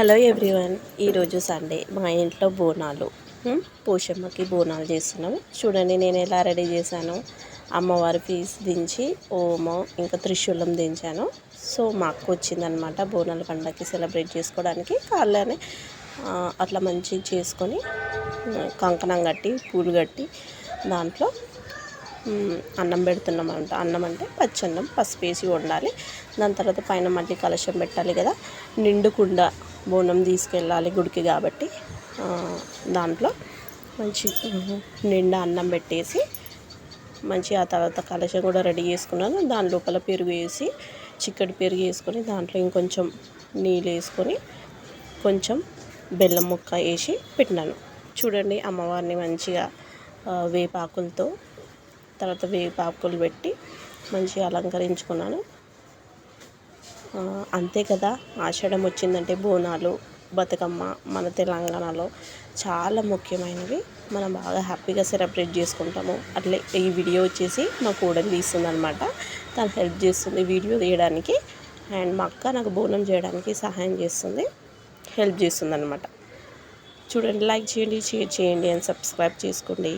Hello everyone ఈరోజు Sunday మా ఇంట్లో బోనాలు పోషమ్మకి బోనాలు చేస్తున్నాం. చూడండి నేను ఎలా రెడీ చేశాను. అమ్మవారి ఫీజు దించి ఓమో ఇంకా త్రిశూలం దించాను. సో మా అక్క వచ్చిందనమాట బోనాల పండగకి సెలబ్రేట్ చేసుకోవడానికి. కాళ్ళనే అట్లా మంచిగా చేసుకొని కంకణం కట్టి పూలు కట్టి దాంట్లో అన్నం పెడుతున్నాం అంట అన్నం అంటే పచ్చన్నం పసుపు వేసి వండాలి. దాని తర్వాత పైన మళ్ళీ కలశం పెట్టాలి కదా. నిండుకుండా బోనం తీసుకెళ్ళాలి గుడికి కాబట్టి దాంట్లో మంచి నిండా అన్నం పెట్టేసి మంచి ఆ తర్వాత కలశం కూడా రెడీ చేసుకున్నాను. దాని లోపల పెరుగు వేసి చిక్కటి పెరుగు వేసుకొని దాంట్లో ఇంకొంచెం నీళ్ళు వేసుకొని కొంచెం బెల్లం ముక్క వేసి పెట్టినాను. చూడండి అమ్మవారిని మంచిగా వేపాకులతో తర్వాత వేపాకులు పెట్టి మంచిగా అలంకరించుకున్నాను. అంతే కదా ఆషాఢం వచ్చిందంటే బోనాలు బతుకమ్మ మన తెలంగాణలో చాలా ముఖ్యమైనవి. మనం బాగా హ్యాపీగా సెలబ్రేట్ చేసుకుంటాము. అట్లే ఈ వీడియో వచ్చేసి మా కూడని తీస్తుంది అనమాట తను హెల్ప్ చేస్తుంది వీడియో తీయడానికి. అండ్ మా అక్క నాకు బోనం చేయడానికి సహాయం చేస్తుంది హెల్ప్ చేస్తుంది అనమాట చూడండి లైక్ చేయండి షేర్ చేయండి అండ్ సబ్స్క్రైబ్ చేసుకోండి.